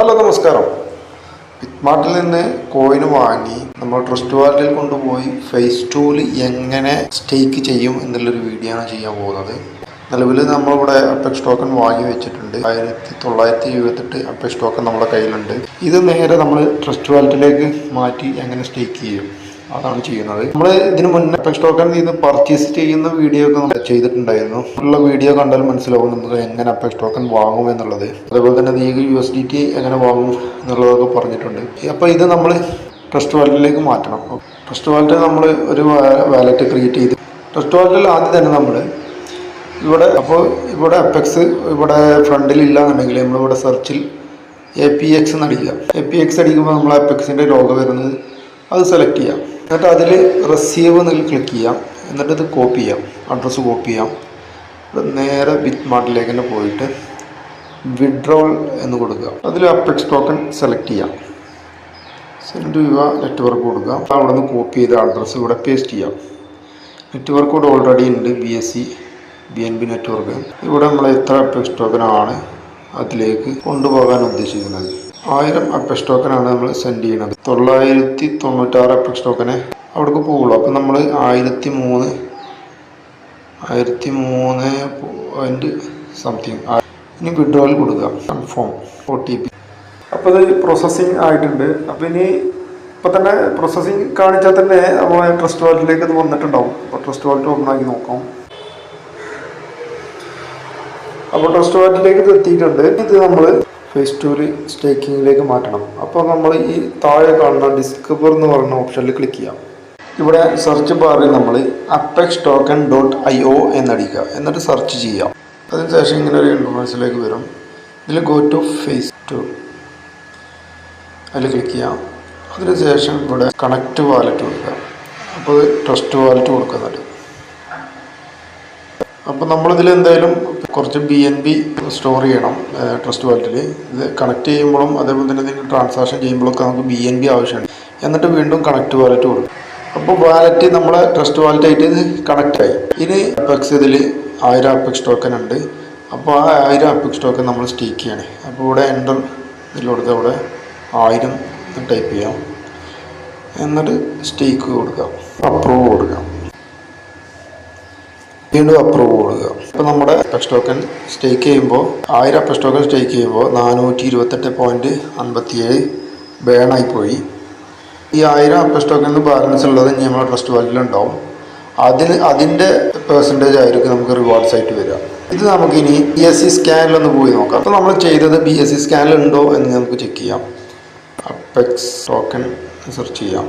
Hello നമസ്കാരം. പിറ്റ്മാർട്ടിൽ നിന്ന് coin വാങ്ങി നമ്മൾ ട്രസ്റ്റ് വാലറ്റിൽ കൊണ്ടുപോയി ഫേസ് ടൂൽ എങ്ങനെ സ്റ്റേക്ക് ചെയ്യും എന്നുള്ളൊരു വീഡിയോ ആണ് ചെയ്യാൻ പോകുന്നത്. നിലവിൽ നമ്മളിവിടെ അപ്പെക്സ് ടോക്കൺ വാങ്ങി വെച്ചിട്ടുണ്ട്. ആയിരത്തി തൊള്ളായിരത്തി എഴുപത്തെട്ട് അപ്പെക്സ് ടോക്കൺ നമ്മുടെ കയ്യിലുണ്ട്. ഇത് നേരെ നമ്മൾ ട്രസ്റ്റ് വാലറ്റിലേക്ക് മാറ്റി എങ്ങനെ സ്റ്റേക്ക് ചെയ്യും. അതാണ് ചെയ്യുന്നത്. നമ്മൾ ഇതിന് മുന്നേ അപെക്സ് ടോക്കൺ നിന്ന് പർച്ചേസ് ചെയ്യുന്ന വീഡിയോ ഒക്കെ നമ്മൾ ചെയ്തിട്ടുണ്ടായിരുന്നു. ഉള്ള വീഡിയോ കണ്ടാൽ മനസ്സിലാവും നമുക്ക് എങ്ങനെ അപ്പെക്സ് ടോക്കൺ വാങ്ങും എന്നുള്ളത്. അതേപോലെ തന്നെ ഈ യു എസ് ഡി ടി എങ്ങനെ വാങ്ങും എന്നുള്ളതൊക്കെ പറഞ്ഞിട്ടുണ്ട്. അപ്പോൾ ഇത് നമ്മൾ ട്രസ്റ്റ് വാലറ്റിലേക്ക് മാറ്റണം. ട്രസ്റ്റ് വാലറ്റ് നമ്മൾ ഒരു വാലറ്റ് ക്രിയേറ്റ് ചെയ്ത്. ട്രസ്റ്റ് വാലറ്റിൽ ആദ്യം തന്നെ നമ്മൾ ഇവിടെ അപ്പോൾ ഇവിടെ അപ്പെക്സ് ഇവിടെ ഫ്രണ്ടിൽ ഇല്ല എന്നുണ്ടെങ്കിൽ നമ്മളിവിടെ സെർച്ചിൽ എ പി എക്സ് എന്ന് അടിക്കുക എ പി എക്സ് അടിക്കുമ്പോൾ നമ്മൾ അപ്പെക്സിന്റെ ലോഗോ വരുന്നത് അത് സെലക്ട് ചെയ്യാം. എന്നിട്ട് അതിൽ റിസീവ് എന്നതിൽ ക്ലിക്ക് ചെയ്യാം. എന്നിട്ട് ഇത് കോപ്പി ചെയ്യാം. അഡ്രസ്സ് കോപ്പി ചെയ്യാം. നേരെ ബിറ്റ് മാർട്ടിലേക്ക് തന്നെ പോയിട്ട് വിഡ്രോൾ എന്ന് കൊടുക്കുക. അതിൽ അപ്പെക്സ് ടോക്കൺ സെലക്ട് ചെയ്യാം. സെൻഡ് യുവ നെറ്റ്വർക്ക് കൊടുക്കുക. അവിടെ നിന്ന് കോപ്പി ചെയ്ത അഡ്രസ്സ് ഇവിടെ പേസ്റ്റ് ചെയ്യാം. നെറ്റ്വർക്ക് ഇവിടെ ഓൾറെഡി ഉണ്ട്. B S C B N B network ഇവിടെ നമ്മൾ എത്ര അപ്പെക്സ് ടോക്കൺ ആണ് അതിലേക്ക് കൊണ്ടുപോകാൻ ഉദ്ദേശിക്കുന്നത്. ആയിരം അപ്പെക്സ് ടോക്കനാണ് നമ്മൾ സെൻഡ് ചെയ്യുന്നത്. തൊള്ളായിരത്തി തൊണ്ണൂറ്റാറ് അപ്പെക്സ് ടോക്കനെ അവിടേക്ക് പോകുള്ളൂ. അപ്പം നമ്മൾ ആയിരത്തി മൂന്ന് ആയിരത്തി മൂന്ന് പോയിന്റ് സംതിങ് ഇനി വിഡ്രോയിൽ കൊടുക്കുക. കൺഫേം ഒ ടി പി അപ്പോൾ ഇത് പ്രോസസ്സിങ് ആയിട്ടുണ്ട്. അപ്പോൾ ഇനി ഇപ്പോൾ തന്നെ പ്രോസസ്സിങ് കാണിച്ചാൽ തന്നെ നമ്മളെ ട്രസ്റ്റ് വാലറ്റിലേക്ക് ഇത് വന്നിട്ടുണ്ടാവും. അപ്പോൾ ട്രസ്റ്റ് വാലറ്റ് ഓപ്പൺ ആക്കി നോക്കാം. അപ്പോൾ ട്രസ്റ്റ് വാലറ്റിലേക്ക് ഇത് എത്തിയിട്ടുണ്ട്. ഇത് നമ്മൾ ഫേസ് ടൂൽ സ്റ്റേക്കിങ്ങിലേക്ക് മാറ്റണം. അപ്പോൾ നമ്മൾ ഈ താഴെ കാണുന്ന ഡിസ്കവർ എന്ന് പറയുന്ന ഓപ്ഷനിൽ ക്ലിക്ക് ചെയ്യാം. ഇവിടെ സെർച്ച് ബാറിൽ നമ്മൾ apex token dot I O എന്നടിക്കുക. എന്നിട്ട് സെർച്ച് ചെയ്യാം. അതിനുശേഷം ഇങ്ങനെ ഒരു ഇന്റർഫേസിലേക്ക് വരും. ഇതിൽ ഗോ ടു ഫേസ് ടു അതിൽ ക്ലിക്ക് ചെയ്യാം. അതിനുശേഷം ഇവിടെ കണക്റ്റ് വാലറ്റ് കൊടുക്കുക. അപ്പോൾ ട്രസ്റ്റ് വാലറ്റ് കൊടുക്കുന്നുണ്ട്. അപ്പോൾ നമ്മളിതിൽ എന്തായാലും കുറച്ച് ബി എൻ ബി സ്റ്റോർ ചെയ്യണം ട്രസ്റ്റ് വാലറ്റിൽ ഇത് കണക്ട് ചെയ്യുമ്പോഴും അതേപോലെ തന്നെ ഇതിന് ട്രാൻസാക്ഷൻ ചെയ്യുമ്പോഴൊക്കെ നമുക്ക് ബി എൻ ബി ആവശ്യമാണ്. എന്നിട്ട് വീണ്ടും കണക്ട് വാലറ്റ് കൊടുക്കും. അപ്പോൾ വാലറ്റ് നമ്മളെ ട്രസ്റ്റ് വാലറ്റായിട്ട് ഇത് കണക്റ്റ് ആയി. ഇനി അപ്പെക്സ് ഇതിൽ ആയിരം അപ്പെക്സ് ടോക്കൺ ഉണ്ട്. അപ്പോൾ ആ ആയിരം അപ്പെക്സ് ടോക്കൺ നമ്മൾ സ്റ്റീക്ക് ചെയ്യണേ. അപ്പോൾ ഇവിടെ എന്റർ ഇതിൽ കൊടുക്കുക അവിടെ ആയിരം ടൈപ്പ് ചെയ്യാം. എന്നിട്ട് സ്റ്റീക്ക് കൊടുക്കാം. അപ്രൂവ് കൊടുക്കാം. വീണ്ടും അപ്രൂവ് കൊടുക്കുക. ഇപ്പോൾ നമ്മുടെ പെക്സ് ടോക്കൺ സ്റ്റേക്ക് ചെയ്യുമ്പോൾ ആയിരം അപ്പെക്സ് ടോക്കൺ സ്റ്റേക്ക് ചെയ്യുമ്പോൾ നാനൂറ്റി ഇരുപത്തെട്ട് പോയിന്റ് അൻപത്തിയേഴ് ബേണായി പോയി ഈ ആയിരം ടോക്കണിന് ബാലൻസ് ഉള്ളത് ഇനി നമ്മുടെ ട്രസ്റ്റ് വാലറ്റിൽ ഉണ്ടാവും. അതിന് അതിന്റെ പെർസെന്റേജ് ആയിരിക്കും നമുക്ക് റിവാർഡ്സ് ആയിട്ട് വരിക. ഇത് നമുക്കിനി ബി എസ് സി സ്കാനിലൊന്ന് പോയി നോക്കാം. അപ്പോൾ നമ്മൾ ചെയ്തത് ബി എസ് സി സ്കാനിലുണ്ടോ എന്ന് നമുക്ക് ചെക്ക് ചെയ്യാം. അപ്പെക്സ് ടോക്കൺ സെർച്ച് ചെയ്യാം.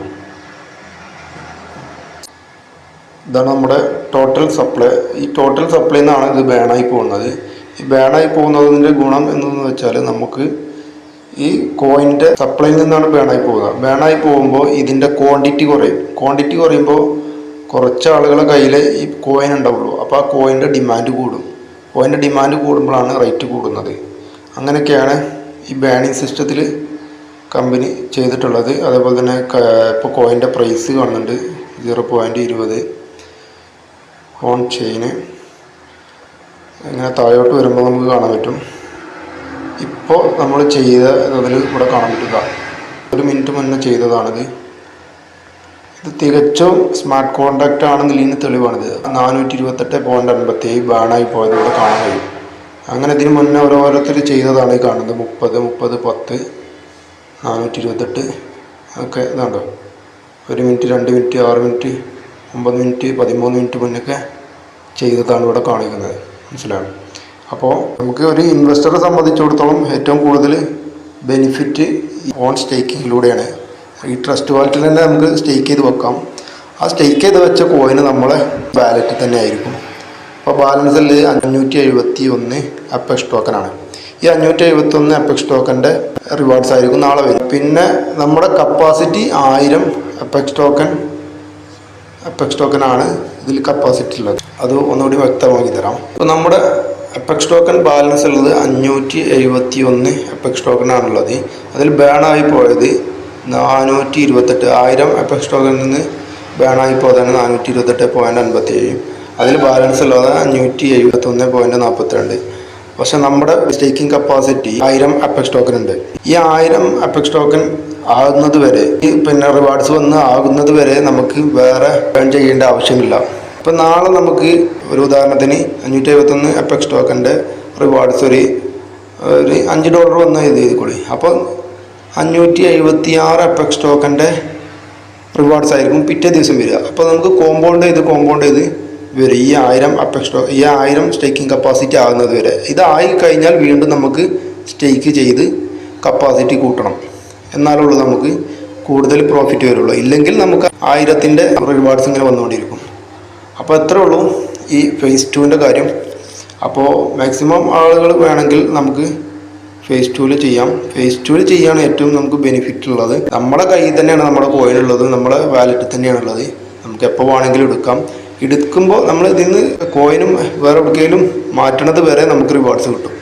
ഇതാണ് നമ്മുടെ ടോട്ടൽ സപ്ലൈ ഈ ടോട്ടൽ സപ്ലൈ നിന്നാണ് ഇത് ബാണായി പോകുന്നത്. ഈ ബാണായി പോകുന്നതിന്റെ ഗുണം എന്തെന്ന് വെച്ചാൽ നമുക്ക് ഈ കോയിന്റെ സപ്ലൈയിൽ നിന്നാണ് ബാണായി പോകുക. ബാണായി പോകുമ്പോൾ ഇതിന്റെ ക്വാണ്ടിറ്റി കുറയും. ക്വാണ്ടിറ്റി കുറയുമ്പോൾ കുറച്ച് ആളുകളെ കയ്യിൽ ഈ കോയിൻ ഉണ്ടാവുള്ളൂ. അപ്പോൾ ആ കോയിന്റെ ഡിമാൻഡ് കൂടും. കോയിന്റെ ഡിമാൻഡ് കൂടുമ്പോഴാണ് റേറ്റ് കൂടുന്നത്. അങ്ങനെയൊക്കെയാണ് ഈ ബാനിങ് സിസ്റ്റത്തിൽ കമ്പനി ചെയ്തിട്ടുള്ളത്. അതേപോലെ തന്നെ ഇപ്പോൾ കോയിന്റെ പ്രൈസ് കാണുന്നുണ്ട് സീറോ പോയിന്റ് ഇരുപത്. ഓൺ ചെയിന് ഇങ്ങനെ താഴോട്ട് വരുമ്പോൾ നമുക്ക് കാണാൻ പറ്റും. ഇപ്പോൾ നമ്മൾ ചെയ്ത അതിൽ ഇവിടെ കാണാൻ പറ്റുക. ഒരു മിനിറ്റ് മുന്നേ ചെയ്തതാണിത്. ഇത് തികച്ചും സ്മാർട്ട് കോണ്ടാക്റ്റ് ആണെന്നുള്ളതിന് തെളിവാണിത്. നാനൂറ്റി ഇരുപത്തെട്ട് പോയിന്റ് അൻപത്തി ഏഴ് ബാണായി പോയത് ഇവിടെ കാണാൻ കഴിയും. അങ്ങനെ ഇതിന് മുന്നേ ഓരോരുത്തർ ചെയ്തതാണ് ഈ കാണുന്നത്. മുപ്പത് മുപ്പത് പത്ത് നാനൂറ്റി ഇരുപത്തെട്ട് ഒക്കെ ഇതാണ്ടോ? ഒരു മിനിറ്റ് രണ്ട് മിനിറ്റ് ആറ് മിനിറ്റ്. ഒമ്പത് മിനിറ്റ് പതിമൂന്ന് മിനിറ്റ് മുന്നൊക്കെ ചെയ്തതാണ് ഇവിടെ കാണിക്കുന്നത്. മനസ്സിലായോ? അപ്പോൾ നമുക്ക് ഒരു ഇൻവെസ്റ്ററെ സംബന്ധിച്ചിടത്തോളം ഏറ്റവും കൂടുതൽ ബെനിഫിറ്റ് ഓൺ സ്റ്റേക്കിങ്ങിലൂടെയാണ് ഈ ട്രസ്റ്റ് വാലറ്റിൽ തന്നെ നമുക്ക് സ്റ്റേക്ക് ചെയ്ത് വെക്കാം. ആ സ്റ്റേക്ക് ചെയ്ത് വെച്ച കോയിന് നമ്മളെ വാലറ്റിൽ തന്നെ ആയിരിക്കും. അപ്പോൾ ബാലൻസിൽ അഞ്ഞൂറ്റി എഴുപത്തി ഒന്ന് അപ്പെക്സ് ടോക്കനാണ് ഈ അഞ്ഞൂറ്റി എഴുപത്തി ഒന്ന് അപ്പെക്സ് ടോക്കന്റെ റിവാർഡ്സ് ആയിരിക്കും നാളെ വരും പിന്നെ നമ്മുടെ കപ്പാസിറ്റി ആയിരം അപ്പെക്സ് ടോക്കൺ അപ്പെക്സ് ടോക്കൺ ആണ് ഇതിൽ കപ്പാസിറ്റി ഉള്ളത്. അത് ഒന്നുകൂടി വ്യക്തമാക്കി തരാം. അപ്പോൾ നമ്മുടെ അപ്പെക്സ് ടോക്കൺ ബാലൻസ് ഉള്ളത് അഞ്ഞൂറ്റി എഴുപത്തി ഒന്ന് അപ്പെക്സ് ടോക്കൺ ആണുള്ളത്. അതിൽ ബാണായി പോയത് നാനൂറ്റി ഇരുപത്തെട്ട് ആയിരം അപ്പെക്സ് ടോക്കണിൽ നിന്ന് ബാണായി പോയതാണ് നാനൂറ്റി ഇരുപത്തെട്ട് പോയിന്റ് അൻപത്തി ഏഴ് അതിൽ ബാലൻസ് ഉള്ളത് അഞ്ഞൂറ്റി എഴുപത്തി ഒന്ന് പോയിന്റ് നാൽപ്പത്തിരണ്ട് പക്ഷെ നമ്മുടെ സ്റ്റേക്കിംഗ് കപ്പാസിറ്റി ആയിരം അപ്പെക്സ് ടോക്കൺ ഉണ്ട്. ഈ ആയിരം അപ്പെക്സ് ടോക്കൺ ആകുന്നത് വരെ. പിന്നെ റിവാർഡ്സ് വന്ന് ആകുന്നത് വരെ നമുക്ക് വേറെ ഏൺ ചെയ്യേണ്ട ആവശ്യമില്ല. ഇപ്പം നാളെ നമുക്ക് ഒരു ഉദാഹരണത്തിന് അഞ്ഞൂറ്റി എഴുപത്തൊന്ന് എപ്പക്സ് ടോക്കന്റെ റിവാർഡ്സ് ഒരു ഒരു അഞ്ച് ഡോളർ വന്ന് ഇത് ചെയ്തുകൂടി അപ്പോൾ അഞ്ഞൂറ്റി എഴുപത്തി ആറ് എപ്പക്സ് ടോക്കന്റെ റിവാർഡ്സ് ആയിരിക്കും പിറ്റേ ദിവസം വരിക. അപ്പോൾ നമുക്ക് കോമ്പൗണ്ട് ചെയ്ത് കോമ്പൗണ്ട് ചെയ്ത് വരും. ഈ ആയിരം അപ്പക്സ് ടോ ഈ ആയിരം സ്റ്റേക്കിംഗ് കപ്പാസിറ്റി ആകുന്നത് വരെ. ഇതായി കഴിഞ്ഞാൽ വീണ്ടും നമുക്ക് സ്റ്റേക്ക് ചെയ്ത് കപ്പാസിറ്റി കൂട്ടണം. എന്നാലുള്ളൂ നമുക്ക് കൂടുതൽ പ്രോഫിറ്റ് വരുള്ളൂ. ഇല്ലെങ്കിൽ നമുക്ക് ആയിരത്തിന്റെ റിവാർഡ്സ് ഇങ്ങനെ വന്നുകൊണ്ടിരിക്കും. അപ്പോൾ എത്ര ഉള്ളൂ ഈ ഫേസ് ടുവിന്റെ കാര്യം. അപ്പോൾ മാക്സിമം ആളുകൾ വേണമെങ്കിൽ നമുക്ക് ഫേസ് ടൂവിൽ ചെയ്യാം. ഫേസ് ടൂവിൽ ചെയ്യാണ് ഏറ്റവും നമുക്ക് ബെനിഫിറ്റ് ഉള്ളത്. നമ്മുടെ കയ്യിൽ തന്നെയാണ് നമ്മുടെ കോയിൻ ഉള്ളത്. നമ്മുടെ വാലറ്റിൽ തന്നെയാണ് ഉള്ളത്. നമുക്ക് എപ്പോൾ വേണമെങ്കിലും എടുക്കാം. എടുക്കുമ്പോൾ നമ്മൾ ഇതിൽ നിന്ന് കോയിനും വേറെ എവിടേക്കെങ്കിലും മാറ്റണത് വരെ നമുക്ക് റിവാർഡ്സ് കിട്ടും.